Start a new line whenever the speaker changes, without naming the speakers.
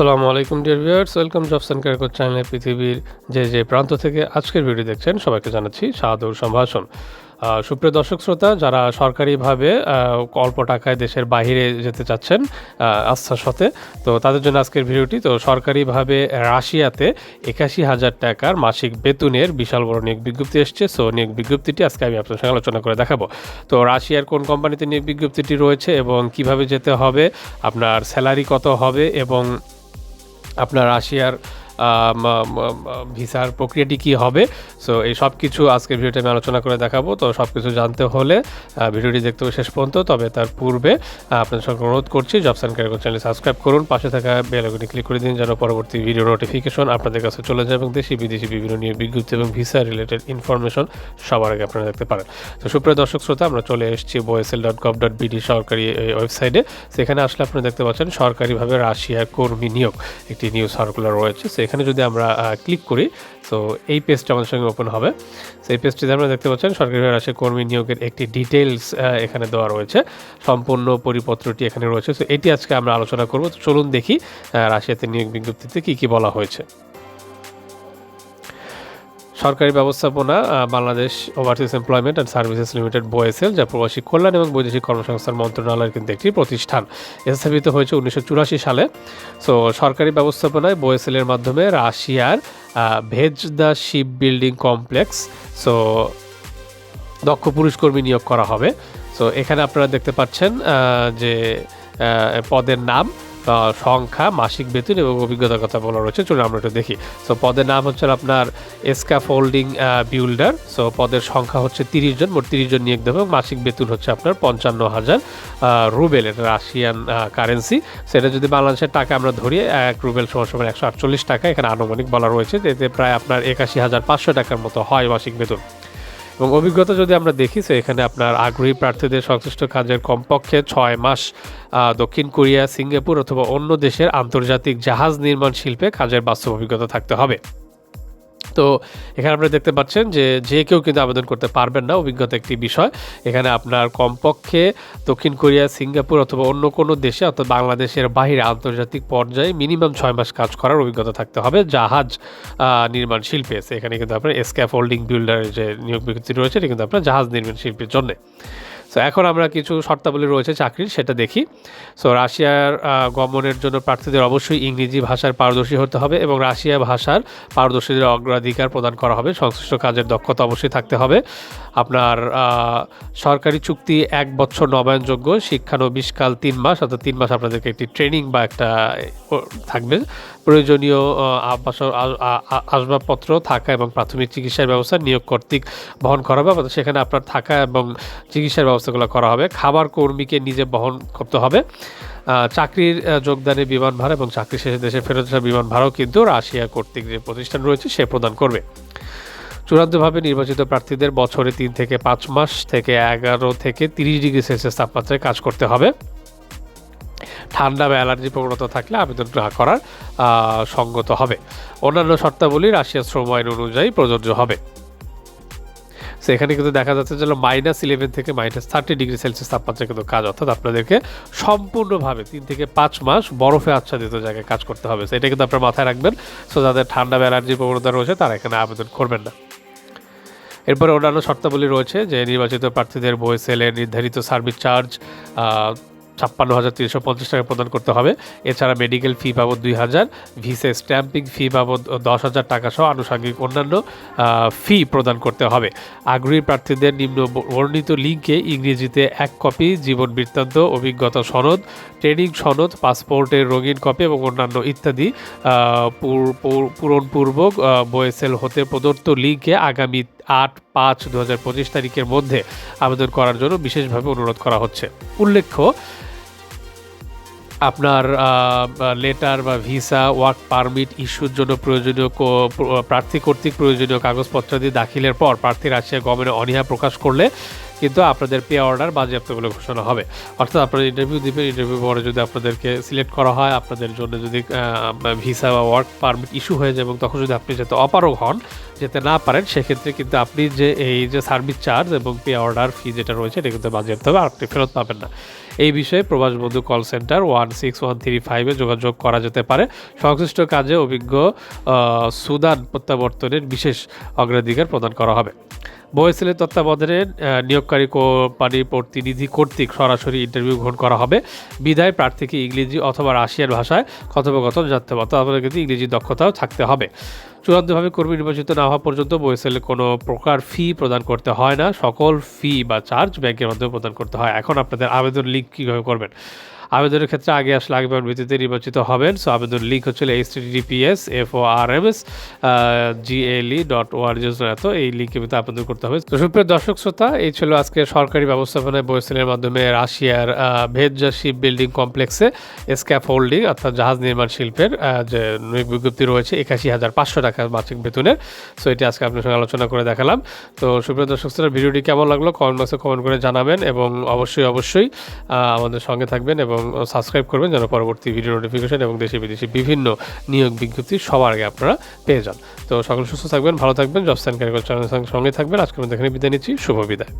আসসালামু আলাইকুম dear viewers welcome jobs and career চ্যানেলের পৃথিবীর যে যে প্রান্ত থেকে আজকের ভিডিও দেখছেন, সবাইকে জানাচ্ছি সাদর সম্ভাষণ। সুপ্রিয় দর্শক, শ্রোতা, যারা সরকারিভাবে অল্প টাকায় দেশের বাইরে যেতে চাচ্ছেন আস্থার সাথে, তো তাদের জন্য আজকের ভিডিওটি তো সরকারিভাবে রাশিয়াতে একাশি হাজার টাকার মাসিক বেতনের বিশাল বড় নিয়োগ বিজ্ঞপ্তি এসছে। সো নিয়োগ বিজ্ঞপ্তিটি আজকে আমি আপনার সঙ্গে আলোচনা করে দেখাবো। তো রাশিয়ার কোন কোম্পানিতে নিয়োগ বিজ্ঞপ্তিটি রয়েছে এবং কীভাবে যেতে হবে, আপনার স্যালারি কত হবে এবং আপনার রাশিয়ার ভিসার প্রক্রিয়াটি কি হবে? সো এই সব কিছু আজকের ভিডিওতে আমি আলোচনা করে দেখাবো। তো সব কিছু জানতে হলে ভিডিওটি দেখতে হবে শেষ পর্যন্ত। তবে তার পূর্বে আপনাদের সঙ্গে অনুরোধ করছি জবস অ্যান্ড চ্যানেল সাবস্ক্রাইব করুন। পাশে থাকা বেল আইকনে ক্লিক করে দিন, যেন পরবর্তী ভিডিও নোটিফিকেশন আপনাদের কাছে চলে যায় এবং দেশি, বিদেশি বিভিন্ন নিয়োগ বিজ্ঞপ্তি এবং ভিসা রিলেটেড ইনফরমেশন সবার আগে আপনারা দেখতে পারেন। তো সুপ্রিয় দর্শক শ্রোতা, আমরা চলে এসেছি BOESL dot gov dot BD সরকারি ওয়েবসাইটে। সেখানে আসলে আপনারা দেখতে পাচ্ছেন সরকারিভাবে রাশিয়ার কর্মী নিয়োগ। একটি নিউজ সার্কুলার রয়েছে। সেখানে যদি আমরা ক্লিক করি, তো এই পেজটা আমাদের সঙ্গে ওপেন হবে। সেই পেজটিতে আমরা দেখতে পাচ্ছেন সরকারিভাবে রাশি কর্মী নিয়োগের একটি ডিটেলস এখানে দেওয়া রয়েছে। সম্পূর্ণ পরিপত্রটি এখানে রয়েছে। তো এটি আজকে আমরা আলোচনা করব। তো চলুন দেখি রাশিয়াতে নিয়োগ বিজ্ঞপ্তিতে কী কী বলা হয়েছে। সরকারি ব্যবস্থাপনা Bangladesh overseas employment and services limited BOESL, যা প্রবাসী কল্যাণ এবং বৈদেশিক কর্মসংস্থান মন্ত্রণালয়ের কিন্তু একটি প্রতিষ্ঠান। স্থাপিত হয়েছে উনিশশো চুরাশি সালে। সো সরকারি ব্যবস্থাপনায় বয়েসেলের মাধ্যমে রাশিয়ার veg the ship building complex so দক্ষ পুরুষ কর্মী নিয়োগ করা হবে। সো এখানে আপনারা দেখতে পাচ্ছেন যে পদের নাম সংখ্যা, মাসিক বেতন এবং অভিজ্ঞতার কথা বলা রয়েছে। চলুন আমরা একটু দেখি। সো পদের নাম হচ্ছে আপনার এসকা ফোল্ডিং বিল্ডার সো পদের সংখ্যা হচ্ছে তিরিশ জন, মোট তিরিশ জন নিয়োগ দেবে এবং মাসিক বেতন হচ্ছে আপনার পঞ্চান্ন হাজার রুবেল। এটা রাশিয়ান কারেন্সি সেটা যদি বাংলাদেশের টাকা আমরা ধরি, এক রুবেল সমান একশো আটচল্লিশ টাকা। এখানে আনুমানিক বলা রয়েছে এতে প্রায় আপনার একাশি হাজার পাঁচশো টাকার মতো হয় মাসিক বেতন। এবং অভিজ্ঞতা যদি আমরা দেখি তো এখানে আপনার আগ্রহী প্রার্থীদের সংশ্লিষ্ট কাজের কমপক্ষে ছয় মাস দক্ষিণ কোরিয়া, সিঙ্গাপুর অথবা অন্য দেশের আন্তর্জাতিক জাহাজ নির্মাণ শিল্পে কাজের বাস্তব অভিজ্ঞতা থাকতে হবে। তো এখানে আপনারা দেখতে পাচ্ছেন যে যে কেউ কিন্তু আবেদন করতে পারবেন না, অভিজ্ঞতা একটি বিষয়। এখানে আপনার কমপক্ষে দক্ষিণ কোরিয়া, সিঙ্গাপুর অথবা অন্য কোনো দেশে অর্থাৎ বাংলাদেশের বাহিরে আন্তর্জাতিক পর্যায়ে মিনিমাম ছয় মাস কাজ করার অভিজ্ঞতা থাকতে হবে জাহাজ নির্মাণ শিল্পে। এখানে কিন্তু আপনার স্ক্যাফোল্ডিং বিল্ডারের যে নিয়োগ বিজ্ঞপ্তি রয়েছে, এটা কিন্তু আপনার জাহাজ নির্মাণ শিল্পের জন্য। সো এখন আমরা কিছু শর্তাবলী রয়েছে চাকরির, সেটা দেখি। সো রাশিয়ার গমনের জন্য প্রার্থীদের অবশ্যই ইংরেজি ভাষার পারদর্শী হতে হবে এবং রাশিয়া ভাষার পারদর্শীদের অগ্রাধিকার প্রদান করা হবে। সংশ্লিষ্ট কাজের দক্ষতা অবশ্যই থাকতে হবে। আপনার সরকারি চুক্তি এক বছর নবায়নযোগ্য শিক্ষানবিশকাল তিন মাস, অর্থাৎ তিন মাস আপনাদেরকে একটি ট্রেনিং বা একটা থাকবে। প্রয়োজনীয় আহ, আবাস- আ- আ- আ- আসবাবপত্র থাকা এবং প্রাথমিক চিকিৎসার ব্যবস্থা নিয়োগ কর্তৃক বহন করা হবে সেখানে আপনার থাকা এবং চিকিৎসার ব্যবস্থাগুলো করা হবে। খাবার কর্মীকে নিজে বহন করতে হবে। চাকরির যোগদানে বিমান ভাড়া এবং চাকরি শেষে দেশে ফেরত আসার বিমান ভাড়াও কিন্তু রাশিয়া কর্তৃক যে প্রতিষ্ঠান রয়েছে সে প্রদান করবে। চূড়ান্তভাবে নির্বাচিত প্রার্থীদের বছরে তিন থেকে পাঁচ মাস থেকে এগারো থেকে তিরিশ ডিগ্রি সেলসিয়াস তাপমাত্রায় কাজ করতে হবে। ঠান্ডা বা অ্যালার্জি প্রবণতা থাকলে আবেদন না করার সঙ্গত হবে। অন্যান্য শর্তাবলী রাশিয়ার শ্রম আইন অনুযায়ী প্রযোজ্য হবে। সেখানে কিন্তু দেখা যাচ্ছে যে মাইনাস ইলেভেন থেকে মাইনাস থার্টি ডিগ্রি সেলসিয়াস তাপমাত্রা কিন্তু কাজ, অর্থাৎ আপনাদেরকে সম্পূর্ণভাবে তিন থেকে পাঁচ মাস বরফে আচ্ছাদিত জায়গায় কাজ করতে হবে। সেটা কিন্তু আপনার মাথায় রাখবেন। সো যাদের ঠান্ডা বা অ্যালার্জি প্রবণতা রয়েছে, তারা এখানে আবেদন করবেন না। এরপরে অন্যান্য শর্তাবলী রয়েছে যে নির্বাচিত প্রার্থীদের বই সেলে নির্ধারিত সার্ভিস চার্জ ছাপ্পান্ন হাজার তিনশো পঞ্চাশ টাকা প্রদান করতে হবে। এছাড়া মেডিকেল ফি বাবদ দুই হাজার ভিসে স্ট্যাম্পিং ফি বাবদ দশ হাজার টাকা সহ আনুষঙ্গিক অন্যান্য ফি প্রদান করতে হবে। আগ্রহী প্রার্থীদের নিম্ন বর্ণিত লিঙ্কে ইংরেজিতে এক কপি জীবন বৃত্তান্ত, অভিজ্ঞতা সনদ ট্রেনিং সনদ পাসপোর্টের রঙিন কপি এবং অন্যান্য ইত্যাদি পূরণপূর্বক বয়েসেল হতে প্রদত্ত লিঙ্কে আগামী আট পাঁচ দু তারিখের মধ্যে আবেদন করার জন্য বিশেষভাবে অনুরোধ করা হচ্ছে। উল্লেখ্য আপনার লেটার বা ভিসা ওয়ার্ক পারমিট ইস্যুর জন্য প্রয়োজনীয় প্রার্থী কর্তৃক প্রয়োজনীয় কাগজপত্রাদি দাখিলের পর প্রার্থী রাশিয়া গভর্নমেন্ট অনীহা প্রকাশ করলে কিন্তু আপনাদের পে অর্ডার বাজেয়াপ্ত বলে ঘোষণা হবে। অর্থাৎ আপনারা ইন্টারভিউ দিবেন ইন্টারভিউ পরে যদি আপনাদেরকে সিলেক্ট করা হয়, আপনাদের জন্য যদি ভিসা বা ওয়ার্ক পারমিট ইস্যু হয়ে যায় এবং তখন যদি আপনি যেতে অপারগ হন, যেতে না পারেন, সেক্ষেত্রে কিন্তু আপনি যে, এই যে সার্ভিস চার্জ এবং পে অর্ডার ফি যেটা রয়েছে, এটা কিন্তু বাজেয়াপ্ত হবে আপনি ফেরত পাবেন না। এই বিষয়ে প্রবাস বন্ধু call centre one six one three ফাইভে যোগাযোগ করা যেতে পারে। সংশ্লিষ্ট কাজে অভিজ্ঞ সুদান প্রত্যাবর্তনের বিশেষ অগ্রাধিকার প্রদান করা হবে। বয়েসেলের তত্ত্বাবধানে নিয়োগকারী কোম্পানি প্রতিনিধি কর্তৃক সরাসরি ইন্টারভিউ গ্রহণ করা হবে। বিদায় প্রার্থীকে ইংরেজি অথবা রাশিয়ান ভাষায় কথোপকথন জানতে হবে তারপরে কিন্তু ইংরেজি দক্ষতাও থাকতে হবে। চূড়ান্তভাবে কর্মী নির্বাচিত না হওয়া পর্যন্ত বয়েসেলে কোনো প্রকার ফি প্রদান করতে হয় না। সকল ফি বা চার্জ ব্যাংকের মাধ্যমে প্রদান করতে হয়। এখন আপনাদের আবেদন লিঙ্ক কীভাবে করবেন? আবেদনের ক্ষেত্রে আগে আসলে আগে পাওয়ার ভিত্তিতে নির্বাচিত হবেন। সো আবেদন লিঙ্ক হচ্ছে H TDPS F O R M S GLE dot ORG এত এই লিঙ্কে ভিতরে আবেদন করতে হবে। তো সুপ্রিয় দর্শক শ্রোতা এই ছিল আজকে সরকারি ব্যবস্থাপনায় বইসেলের মাধ্যমে রাশিয়ার আহ, শিপ বিল্ডিং কমপ্লেক্সে স্ক্যাপ হোল্ডিং অর্থাৎ জাহাজ নির্মাণ শিল্পের যে বিজ্ঞপ্তি রয়েছে একাশি হাজার পাঁচশো টাকা মাসিক বেতনের। সো এটি আজকে আপনার সঙ্গে আলোচনা করে দেখালাম। তো সুপ্রিয় দর্শক শ্রোতা ভিডিওটি কেমন লাগল? কমেন্ট বক্সে কমেন্ট করে জানাবেন এবং অবশ্যই অবশ্যই আমাদের সঙ্গে থাকবেন এবং সাবস্ক্রাইব করবেন যেন পরবর্তী ভিডিও নোটিফিকেশন এবং দেশে বিদেশি বিভিন্ন নিয়োগ বিজ্ঞপ্তি সবার আগে আপনারা পেয়ে যান। তো সকল সুস্থ থাকবেন, ভালো থাকবেন জবস্থান ক্যারিকল চ্যানেলের সঙ্গে থাকবেন। আজকে মধ্যে এখানে বিদায় নিচ্ছি। শুভ বিদায়।